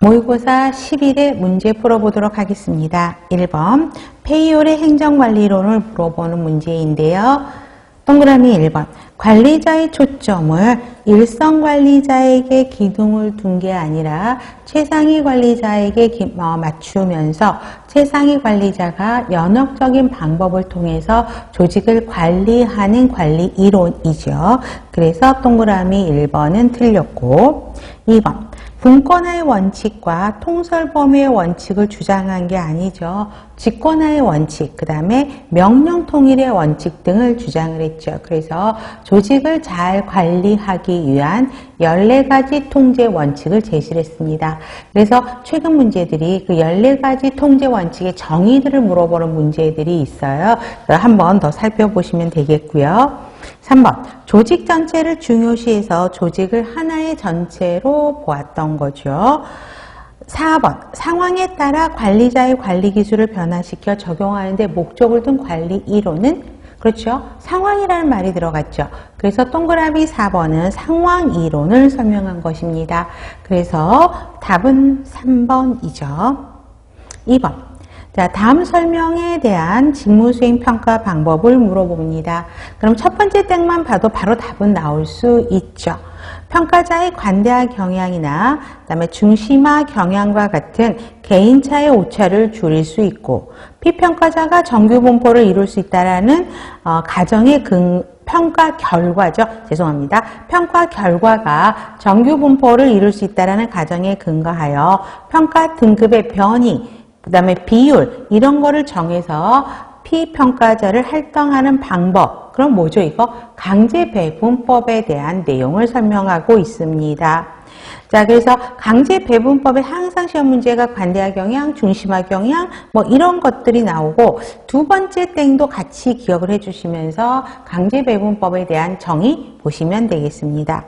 모의고사 10일의 문제 풀어보도록 하겠습니다. 1번 페이올의 행정관리론을 물어보는 문제인데요. 동그라미 1번 관리자의 초점을 일선 관리자에게 기둥을 둔 게 아니라 최상위 관리자에게 기- 어, 맞추면서 최상위 관리자가 연역적인 방법을 통해서 조직을 관리하는 관리 이론이죠. 그래서 동그라미 1번은 틀렸고 2번 분권화의 원칙과 통설 범위의 원칙을 주장한 게 아니죠. 직권화의 원칙, 그 다음에 명령 통일의 원칙 등을 주장을 했죠. 그래서 조직을 잘 관리하기 위한 14가지 통제 원칙을 제시를 했습니다. 그래서 최근 문제들이 그 14가지 통제 원칙의 정의들을 물어보는 문제들이 있어요. 한번 더 살펴보시면 되겠고요. 3번 조직 전체를 중요시해서 조직을 하나의 전체로 보았던 거죠. 4번 상황에 따라 관리자의 관리 기술을 변화시켜 적용하는데 목적을 둔 관리 이론은 그렇죠. 상황이라는 말이 들어갔죠. 그래서 동그라미 4번은 상황 이론을 설명한 것입니다. 그래서 답은 3번이죠. 2번 자, 다음 설명에 대한 직무 수행 평가 방법을 물어봅니다. 그럼 첫 번째 땡만 봐도 바로 답은 나올 수 있죠. 평가자의 관대한 경향이나 그다음에 중심화 경향과 같은 개인차의 오차를 줄일 수 있고 피평가자가 정규 분포를 이룰 수 있다라는 어, 가정의 근 평가 결과죠. 죄송합니다. 평가 결과가 정규 분포를 이룰 수 있다라는 가정에 근거하여 평가 등급의 변이 그 다음에 비율 이런 거를 정해서 피평가자를 할당하는 방법 그럼 뭐죠 이거 강제 배분법에 대한 내용을 설명하고 있습니다. 자 그래서 강제 배분법에 항상 시험 문제가 관대화 경향, 중심화 경향 뭐 이런 것들이 나오고 두 번째 땡도 같이 기억을 해주시면서 강제 배분법에 대한 정의 보시면 되겠습니다.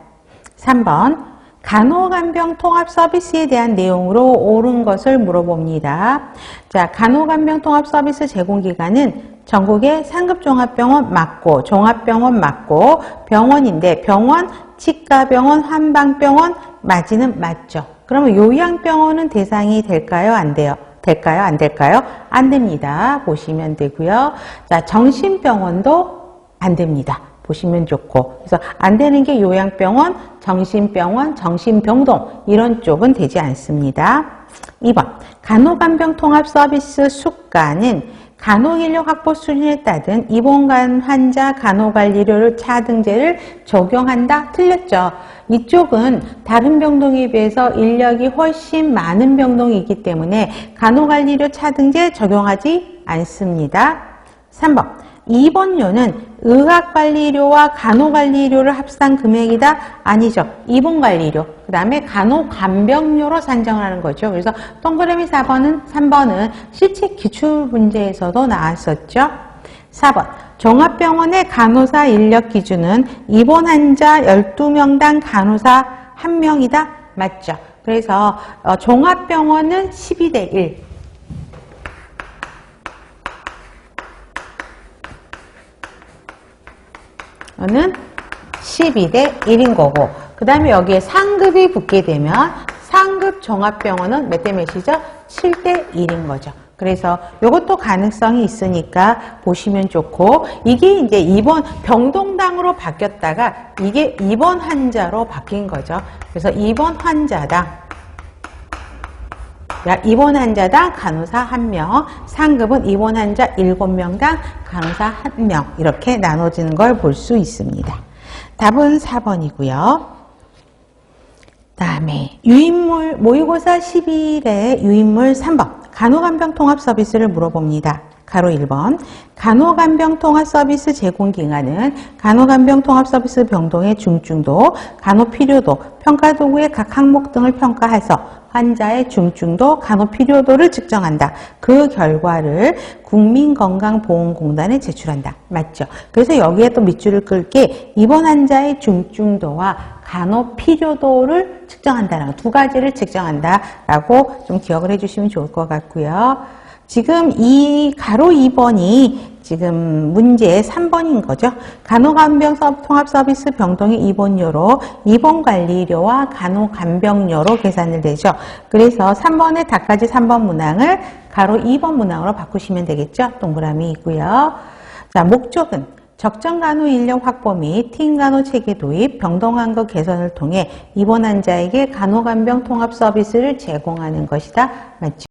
3번 간호간병 통합 서비스에 대한 내용으로 옳은 것을 물어봅니다. 자, 간호간병 통합 서비스 제공 기관은 전국의 상급 종합병원 맞고 종합병원 맞고 병원인데 병원, 치과병원, 한방병원 맞이는 맞죠. 그러면 요양병원은 대상이 될까요? 안 돼요? 될까요? 안 될까요? 안 됩니다. 보시면 되고요. 자, 정신병원도 안 됩니다. 보시면 좋고 그래서 안 되는 게 요양병원, 정신병원, 정신병동 이런 쪽은 되지 않습니다. 2번 간호간병 통합 서비스 수가는 간호인력 확보 수준에 따른 입원간 환자 간호관리료를 차등제를 적용한다? 틀렸죠. 이쪽은 다른 병동에 비해서 인력이 훨씬 많은 병동이기 때문에 간호관리료 차등제 적용하지 않습니다. 3번 입원료는 의학관리료와 간호관리료를 합산 금액이다? 아니죠. 입원관리료. 그 다음에 간호간병료로 산정하는 거죠. 그래서 동그라미 4번은, 3번은 실제 기출 문제에서도 나왔었죠. 4번. 종합병원의 간호사 인력 기준은 입원 환자 12명당 간호사 1명이다? 맞죠. 그래서 어, 종합병원은 12대 1. 는 12대 1인 거고 그 다음에 여기에 상급이 붙게 되면 상급 종합병원은 몇 대 몇이죠? 7대 1인 거죠. 그래서 이것도 가능성이 있으니까 보시면 좋고 이게 이제 입원 병동당으로 바뀌었다가 이게 입원 환자로 바뀐 거죠. 그래서 입원 환자당 야, 입원 환자당 간호사 1명, 상급은 입원 환자 7명당 간호사 1명 이렇게 나눠지는 걸 볼 수 있습니다. 답은 4번이고요. 다음에 유인물 모의고사 11의 유인물 3번 간호간병 통합 서비스를 물어봅니다. 가로 1번 간호간병 통합 서비스 제공 기관은 간호간병 통합 서비스 병동의 중증도, 간호 필요도, 평가 도구의 각 항목 등을 평가해서 환자의 중증도, 간호 필요도를 측정한다. 그 결과를 국민건강보험공단에 제출한다. 맞죠? 그래서 여기에 또 밑줄을 끌게 입원 환자의 중증도와 간호 필요도를 측정한다라고 두 가지를 측정한다라고 좀 기억을 해주시면 좋을 것 같고요. 지금 이 가로 2번이 지금 문제 3번인 거죠. 간호간병 서- 통합 서비스 병동의 입원료로 입원 관리료와 간호간병료로 계산을 되죠. 그래서 3번의 닭까지 3번 문항을 가로 2번 문항으로 바꾸시면 되겠죠. 동그라미 있고요. 자, 목적은 적정 간호 인력 확보 및 팀 간호 체계 도입, 병동 환경 개선을 통해 입원 환자에게 간호간병 통합 서비스를 제공하는 것이다. 맞죠?